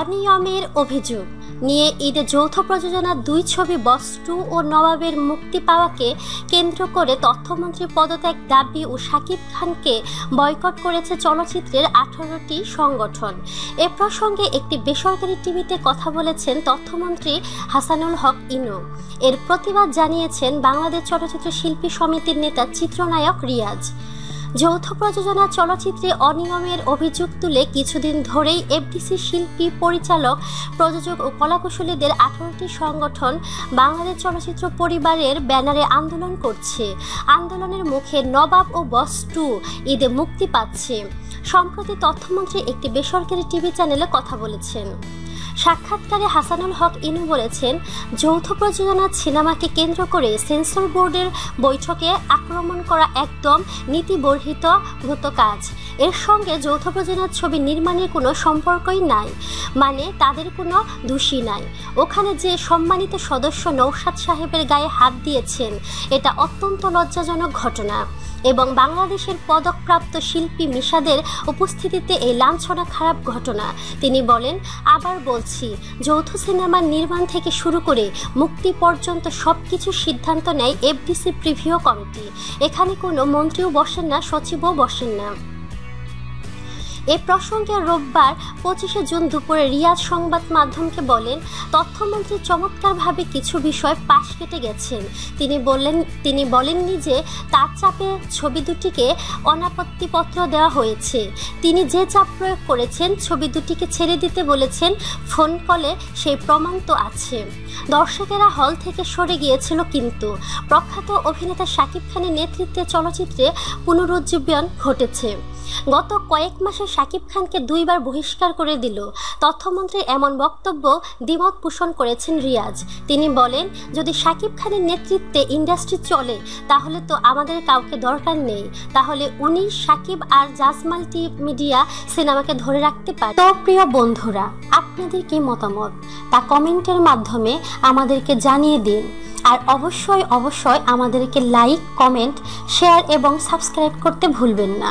অনিয়মের অভিযোগ। নিয়ে ঈদে যৌথ প্রযোজনার দুই ছবি বস্ত্র ও নবাবের মুক্তি পাওয়াকে কেন্দ্র করে তথ্যমন্ত্রী পদত্যাগ দাবি ও শাকিব খানকে বয়কট করেছে চলচ্চিত্রের আঠারোটি সংগঠন। এ প্রসঙ্গে একটি বেসরকারি টিভিতে কথা বলেছেন তথ্যমন্ত্রী হাসানুল হক ইনু। এর প্রতিবাদ জানিয়েছেন বাংলাদেশ চলচ্চিত্র শিল্পী সমিতির নেতা চিত্রনায়ক রিয়াজ। যৌথ প্রযোজনা চলচ্চিত্রে অনিয়মের অভিযোগ তুলে কিছুদিন ধরেই এফডিসি শিল্পী পরিচালক, প্রযোজক ও কলাকুশলীদের আঠারোটি সংগঠন বাংলাদেশ চলচ্চিত্র পরিবারের ব্যানারে আন্দোলন করছে। আন্দোলনের মুখে নবাব ও বস টু ঈদে মুক্তি পাচ্ছে। সম্প্রতি তথ্যমন্ত্রী একটি বেসরকারি টিভি চ্যানেলে কথা বলেছেন। সাক্ষাৎকারে হাসানুল হক ইনু বলেছেন, যৌথ প্রযোজনা সিনেমাকে কেন্দ্র করে সেন্সর বোর্ডের বৈঠকে আক্রমণ করা একদম নীতিবর্হিত ভূত কাজ। এর সঙ্গে যৌথ প্রযোজনার ছবি নির্মাণের কোনো সম্পর্কই নাই মানে তাদের কোনো দোষী নাই। ওখানে যে সম্মানিত সদস্য নৌসাদ সাহেবের গায়ে হাত দিয়েছেন, এটা অত্যন্ত লজ্জাজনক ঘটনা। এবং বাংলাদেশের পদকপ্রাপ্ত শিল্পী মিশাদের উপস্থিতিতে এই লাঞ্ছনা খারাপ ঘটনা। তিনি বলেন, আবার বলছি, যৌথ সিনেমার নির্মাণ থেকে শুরু করে মুক্তি পর্যন্ত সব কিছু সিদ্ধান্ত নেয় এফডিসি প্রিভিও কমিটি। এখানে কোনো মন্ত্রীও বসেন না, সচিবও বসেন না। এ প্রসঙ্গে রোববার পঁচিশে জুন দুপুরে রিয়াজ সংবাদ মাধ্যমকে বলেন, তথ্যমন্ত্রী চমৎকারভাবে কিছু বিষয় পাশ কেটে গেছেন। তিনি বললেন, তিনি বলেননি যে তার চাপে ছবি দুটিকে অনাপত্তিপত্র দেওয়া হয়েছে। তিনি যে চাপ প্রয়োগ করেছেন, ছবি দুটিকে ছেড়ে দিতে বলেছেন, ফোন কলে সেই প্রমাণ তো আছে। দর্শকেরা হল থেকে সরে গিয়েছিল কিন্তু। প্রখ্যাত অভিনেতা শাকিব খানের নেতৃত্বে চলচ্চিত্রে পুনরুজ্জীবন ঘটেছে। গত কয়েক মাসে শাকিব খানকে দুইবার বহিষ্কার করে দিল। তথ্যমন্ত্রীর এমন বক্তব্য দ্বিমত পোষণ করেছেন রিয়াজ। তিনি বলেন, যদি শাকিব খানের নেতৃত্বে ইন্ডাস্ট্রি চলে, তাহলে তো আমাদের কাউকে দরকার নেই। তাহলে উনি শাকিব আর জাজ মাল্টি মিডিয়া সিনেমাকে ধরে রাখতে পারে। তো প্রিয় বন্ধুরা, আপনাদের কি মতামত? তা কমেন্টের মাধ্যমে আমাদেরকে জানিয়ে দিন। আর অবশ্যই অবশ্যই আমাদেরকে লাইক, কমেন্ট, শেয়ার এবং সাবস্ক্রাইব করতে ভুলবেন না।